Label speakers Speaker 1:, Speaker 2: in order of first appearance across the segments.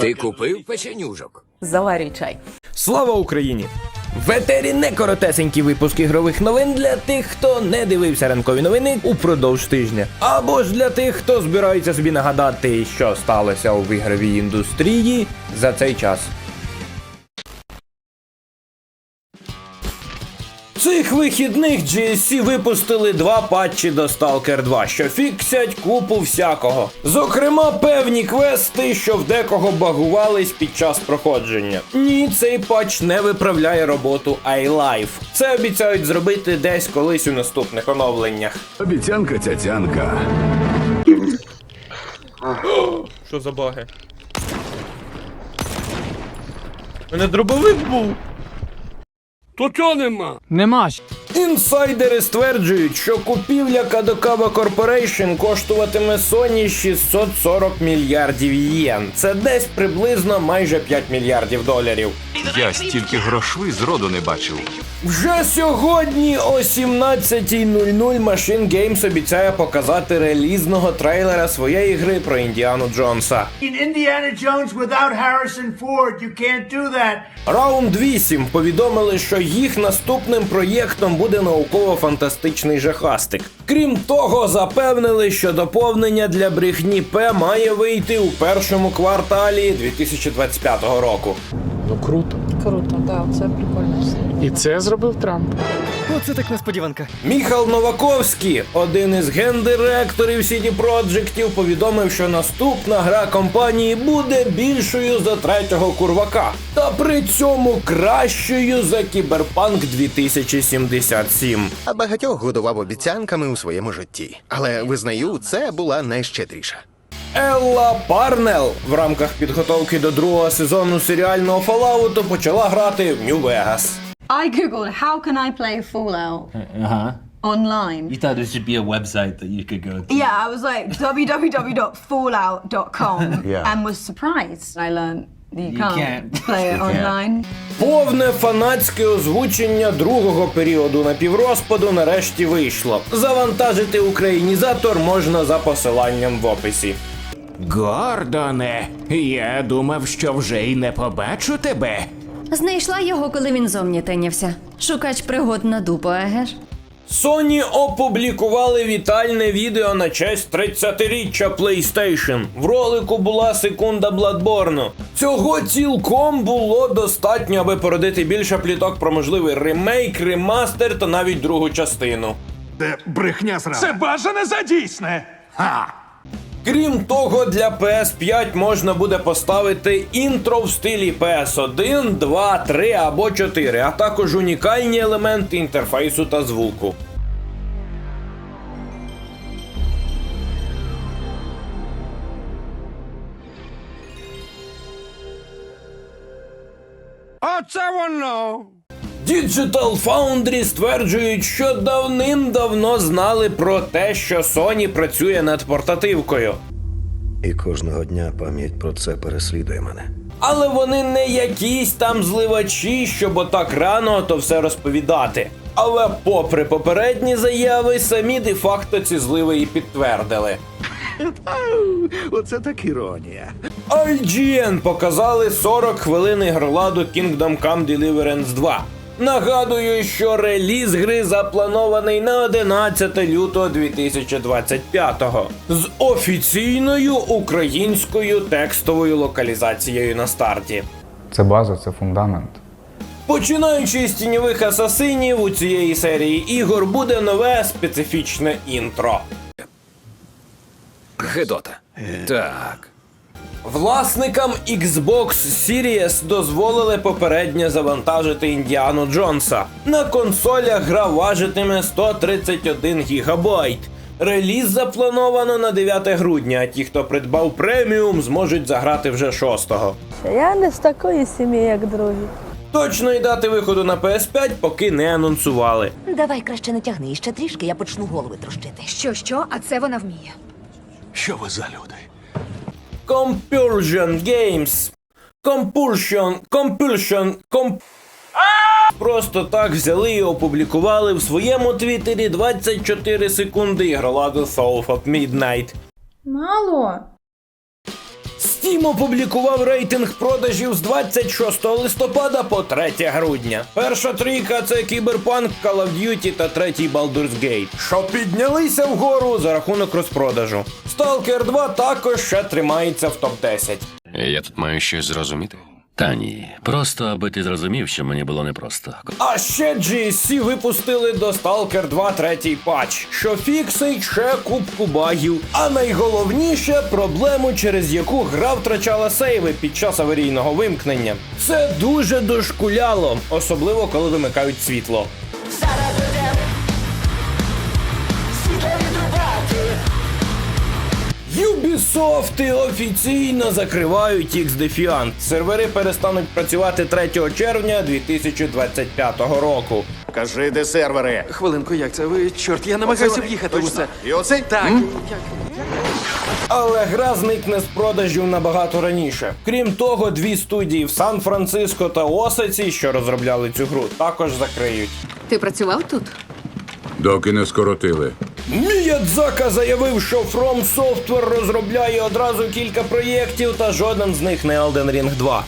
Speaker 1: Ти купив печенюжок?
Speaker 2: Заварюй чай.
Speaker 3: Слава Україні! В етері не коротесенький випуск ігрових новин для тих, хто не дивився ранкові новини упродовж тижня. Або ж для тих, хто збирається собі нагадати, що сталося у ігровій індустрії за цей час. Цих вихідних GSC випустили два патчі до Stalker 2, що фіксять купу всякого. Зокрема, певні квести, що в декого багувались під час проходження. Ні, цей патч не виправляє роботу iLife. Це обіцяють зробити десь колись у наступних оновленнях.
Speaker 4: Обіцянка цяцянка.
Speaker 3: Що за баги? Мене дробовик був.
Speaker 1: То чого нема?
Speaker 5: Нема.
Speaker 3: Інсайдери стверджують, що купівля Kadokawa Corporation коштуватиме Sony 640 мільярдів єн. Це десь приблизно майже 5 мільярдів доларів.
Speaker 4: Я стільки грошей зроду не бачив.
Speaker 3: Вже сьогодні о 17.00 Machine Games обіцяє показати релізного трейлера своєї гри про Індіану Джонса.
Speaker 6: In Indiana Jones without Harrison Ford. You can't do that.
Speaker 3: Раунд 8 повідомили, що їх наступним проєктом буде науково-фантастичний жахастик. Крім того, запевнили, що доповнення для брехні П має вийти у першому кварталі 2025 року.
Speaker 5: Ну круто.
Speaker 2: Круто, так, це прикольно все.
Speaker 5: І це зробив Трамп.
Speaker 7: Оце так несподіванка.
Speaker 3: Міхал Новаковський, один із гендиректорів CD Projektів, повідомив, що наступна гра компанії буде більшою за третього курвака, та при цьому кращою за Кіберпанк 2077.
Speaker 8: А багатьох годував обіцянками у своєму житті. Але визнаю, це була найщедріша.
Speaker 3: Елла Парнел в рамках підготовки до другого сезону серіального Fallout почала грати в Нью-Вегас.
Speaker 9: I googled how can I play Fallout
Speaker 7: Uh huh.
Speaker 9: online.
Speaker 7: You thought there should be a website that you could go to.
Speaker 9: Yeah, I was like www.fallout.com Yeah. and was surprised. I learned that you,
Speaker 7: You
Speaker 9: can't,
Speaker 7: can't.
Speaker 9: play it online.
Speaker 3: Повне фанатське озвучення другого періоду напіврозпаду нарешті вийшло. Завантажити українізатор можна за посиланням в описі.
Speaker 10: Гордоне, я думав, що вже й не побачу тебе.
Speaker 11: Знайшла його, коли він зовні тинявся. Шукач пригод на дупу, еге ж?
Speaker 3: Sony опублікували вітальне відео на честь 30-річчя PlayStation. В ролику була секунда Bloodborne. Цього цілком було достатньо, аби породити більше пліток про можливий ремейк, ремастер та навіть другу частину.
Speaker 4: Де брехня сразу.
Speaker 5: Це бажане за дійсне.
Speaker 3: Крім того, для PS5 можна буде поставити інтро в стилі PS1, 2, 3 або 4, а також унікальні елементи інтерфейсу та звуку.
Speaker 1: Оце воно.
Speaker 3: Digital Foundry стверджують, що давним-давно знали про те, що Sony працює над портативкою.
Speaker 8: І кожного дня пам'ять про це переслідує мене.
Speaker 3: Але вони не якісь там зливачі, щоб отак рано то все розповідати. Але попри попередні заяви, самі де-факто ці зливи і підтвердили.
Speaker 4: Оце так іронія.
Speaker 3: IGN показали 40 хвилин ігроладу Kingdom Come Deliverance 2. Нагадую, що реліз гри запланований на 11 лютого 2025-го з офіційною українською текстовою локалізацією на старті.
Speaker 5: Це база, це фундамент.
Speaker 3: Починаючи з тіньових асасинів у цієї серії ігор буде нове специфічне інтро.
Speaker 1: Гедота. Так.
Speaker 3: Власникам Xbox Series дозволили попередньо завантажити Індіану Джонса. На консолях гра важитиме 131 гігабайт. Реліз заплановано на 9 грудня, а ті, хто придбав преміум, зможуть заграти вже 6-го.
Speaker 2: Я не з такої сім'ї, як другі.
Speaker 3: Точної дати виходу на PS5 поки не анонсували.
Speaker 11: Давай краще не тягни ще трішки, я почну голови трощити.
Speaker 9: Що, що? А це вона вміє.
Speaker 4: Що ви за люди?
Speaker 3: Compulsion Games. Compulsion, Compulsion, Comp... Просто так взяли і опублікували в своєму твіттері 24 секунди ігроладу Soul of Midnight.
Speaker 9: Мало.
Speaker 3: Steam опублікував рейтинг продажів з 26 листопада по 3 грудня. Перша трійка це Cyberpunk, Call of Duty та третій Baldur's Gate, що піднялися вгору за рахунок розпродажу. Stalker 2 також ще тримається в топ-10.
Speaker 1: Я тут маю щось зрозуміти. Та ні. Просто аби ти зрозумів, що мені було непросто.
Speaker 3: А ще GSC випустили до Stalker 2 третій патч, що фіксить ще кубку багів. А найголовніше проблему, через яку гра втрачала сейви під час аварійного вимкнення. Це дуже дошкуляло, особливо коли вимикають світло. Ubisoft офіційно закривають X Defiant. Сервери перестануть працювати 3 червня 2025 року.
Speaker 8: Кажи, де сервери.
Speaker 1: Хвилинку, як це ви? Чорт, я намагаюся в'їхати усе.
Speaker 8: І оцей?
Speaker 1: Так.
Speaker 3: Але гра зникне з продажів набагато раніше. Крім того, дві студії в Сан-Франциско та Осаці, що розробляли цю гру, також закриють.
Speaker 9: Ти працював тут?
Speaker 4: Доки не скоротили.
Speaker 3: Міядзака заявив, що From Software розробляє одразу кілька проєктів, та жоден з них не Elden Ring 2.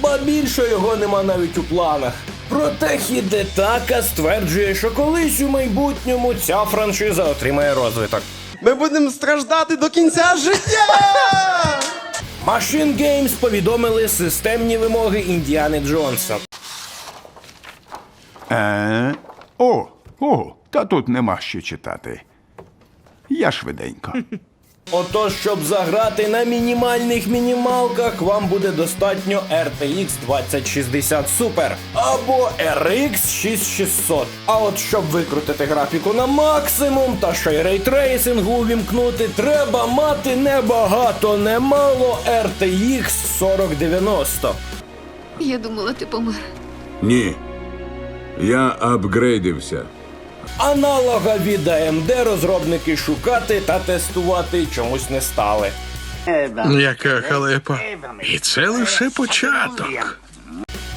Speaker 3: Ба більше його нема навіть у планах. Проте Хідетака стверджує, що колись у майбутньому ця франшиза отримає розвиток.
Speaker 8: Ми будемо страждати до кінця життя!
Speaker 3: Machine Games повідомили системні вимоги Індіани Джонса.
Speaker 4: Е, о, о, та тут нема що читати. Я швиденько.
Speaker 3: Отож, щоб заграти на мінімальних мінімалках, вам буде достатньо RTX 2060 Super або RX 6600. А от щоб викрутити графіку на максимум та ще й рейтрейсингу увімкнути, треба мати небагато, немало RTX 4090.
Speaker 9: Я думала, ти помер.
Speaker 4: Ні. Я апгрейдився.
Speaker 3: Аналога від AMD розробники шукати та тестувати чомусь не стали.
Speaker 4: Яка халепа. І це лише початок.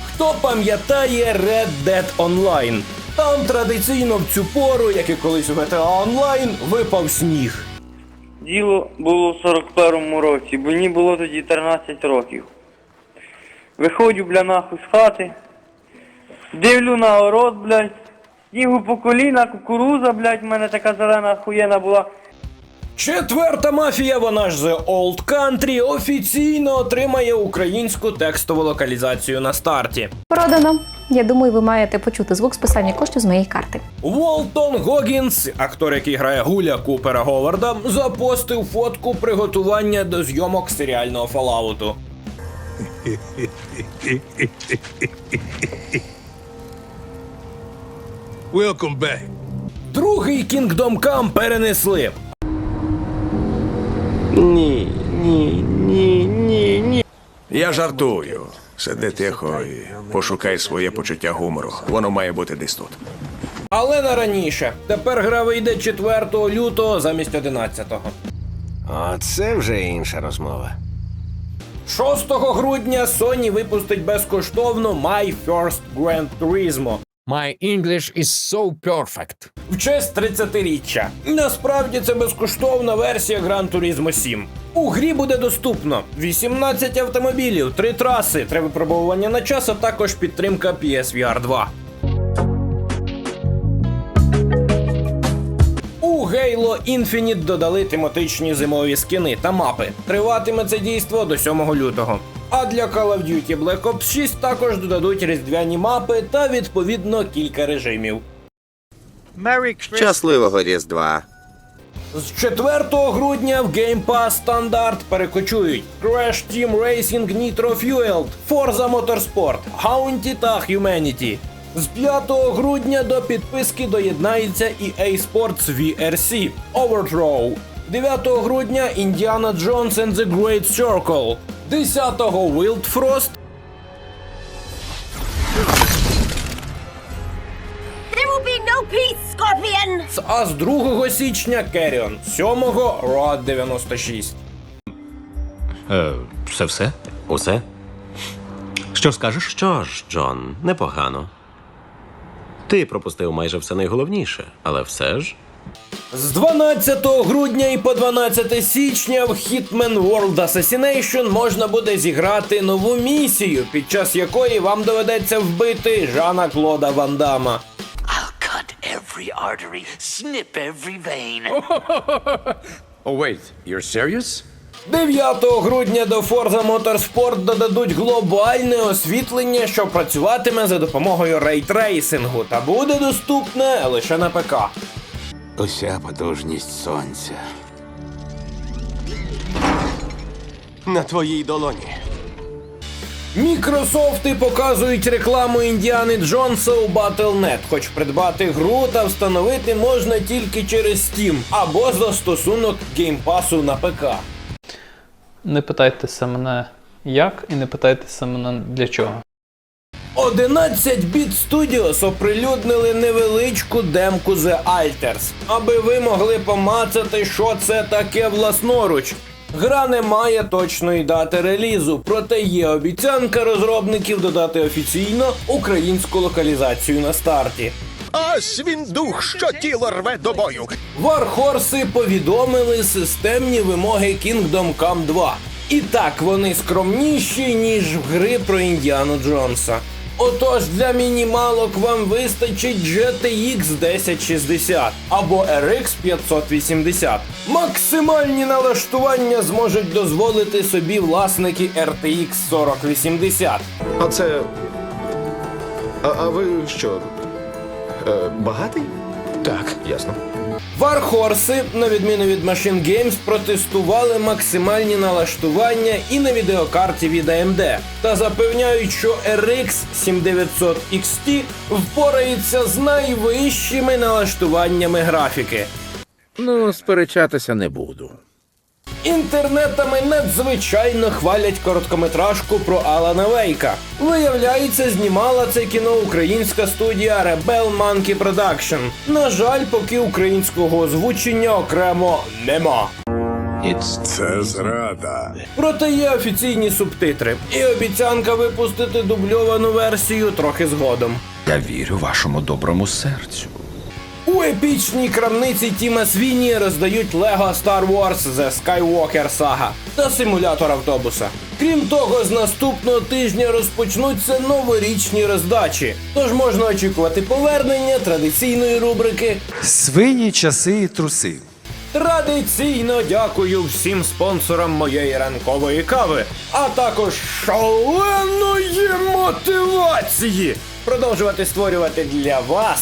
Speaker 3: Хто пам'ятає Red Dead Online? Там традиційно в цю пору, як і колись у GTA Online, випав сніг.
Speaker 12: Діло було в 41-му році, бо мені було тоді 13 років. Виходжу, бля, нахуй з хати, дивлю на город, блядь, снігу по коліна, кукуруза, блядь, в мене така зелена хуєна була.
Speaker 3: Четверта мафія, вона ж The Old Country, офіційно отримає українську текстову локалізацію на старті.
Speaker 11: Продано. Я думаю, ви маєте почути звук списання коштів з моєї карти.
Speaker 3: Волтон Гогінс, актор, який грає гуля Купера Говарда, запостив фотку приготування до зйомок серіального Фоллауту.
Speaker 1: Welcome back.
Speaker 3: Другий Kingdom Come перенесли. Ні, ні, ні, ні, ні.
Speaker 8: Я жартую. Сиди тихо і пошукай своє почуття гумору. Воно має бути десь тут.
Speaker 3: Але на раніше. Тепер гра вийде 4 лютого замість 11-го.
Speaker 1: А це вже інша розмова.
Speaker 3: 6 грудня Sony випустить безкоштовно My First Grand Turismo
Speaker 1: My English is so perfect.
Speaker 3: в честь 30-річчя. Насправді це безкоштовна версія Gran Turismo 7. У грі буде доступно 18 автомобілів, 3 траси, три випробування на час, а також підтримка PSVR 2. Halo Infinite додали тематичні зимові скини та мапи. Триватиме це дійство до 7 лютого. А для Call of Duty Black Ops 6 також додадуть різдвяні мапи та відповідно кілька режимів.
Speaker 8: Щасливого Різдва.
Speaker 3: З 4 грудня в Game Pass стандарт перекочують Crash Team Racing Nitro Fueled, Forza Motorsport, Haunty та Humanity. З 5 грудня до підписки доєднається і EA Sports VRC Overthrow. 9 грудня Indiana Jones and the Great Circle. 10-го Wild Frost.
Speaker 9: There will be no peace, Scorpion!
Speaker 3: А з 2 січня Carrion. 7-го Road 96.
Speaker 1: Е, це все? Усе? Що скажеш? Що ж, Джон, непогано. Ти пропустив майже все найголовніше, але все ж
Speaker 3: З 12 грудня і по 12 січня в Hitman World Assassination можна буде зіграти нову місію, під час якої вам доведеться вбити Жана Клода Ван Дамма.
Speaker 6: I'll cut every artery, snip every vein.
Speaker 8: Oh, wait, you're serious?
Speaker 3: 9 грудня до Forza Motorsport додадуть глобальне освітлення, що працюватиме за допомогою рейтрейсингу та буде доступне лише на ПК.
Speaker 8: Уся потужність сонця. На твоїй долоні.
Speaker 3: Мікрософти показують рекламу Індіани Джонса у Battle.net, хоч придбати гру та встановити можна тільки через Steam або застосунок геймпасу на ПК.
Speaker 5: Не питайтеся мене як і не питайтеся мене для чого.
Speaker 3: 11-біт Studios оприлюднили невеличку демку The Alters, аби ви могли помацати, що це таке власноруч. Гра не має точної дати релізу, проте є обіцянка розробників додати офіційно українську локалізацію на старті.
Speaker 8: Ось він дух, що тіло рве до бою.
Speaker 3: Вархорси повідомили системні вимоги Kingdom Come 2. І так вони скромніші, ніж в гри про Індіану Джонса. Отож, для мінімалок вам вистачить GTX 1060 або RX 580. Максимальні налаштування зможуть дозволити собі власники RTX 4080.
Speaker 8: А це. А, а ви що? Е, багатий? Так, ясно.
Speaker 3: Вархорси, на відміну від Machine Games, протестували максимальні налаштування і на відеокарті від AMD та запевняють, що RX 7900 XT впорається з найвищими налаштуваннями графіки.
Speaker 8: Ну, сперечатися не буду.
Speaker 3: Інтернетами надзвичайно хвалять короткометражку про Алана Вейка. Виявляється, знімала це кіно українська студія Rebel Monkey Production. На жаль, поки українського озвучення окремо нема.
Speaker 8: Це зрада.
Speaker 3: Проте є офіційні субтитри і обіцянка випустити дубльовану версію трохи згодом.
Speaker 8: Я вірю вашому доброму серцю.
Speaker 3: У епічній крамниці Тіма Свіні роздають Lego Star Wars The Skywalker Saga та симулятор автобуса. Крім того, з наступного тижня розпочнуться новорічні роздачі, тож можна очікувати повернення традиційної рубрики
Speaker 6: Свині, часи і труси.
Speaker 3: Традиційно дякую всім спонсорам моєї ранкової кави, а також шаленої мотивації продовжувати створювати для вас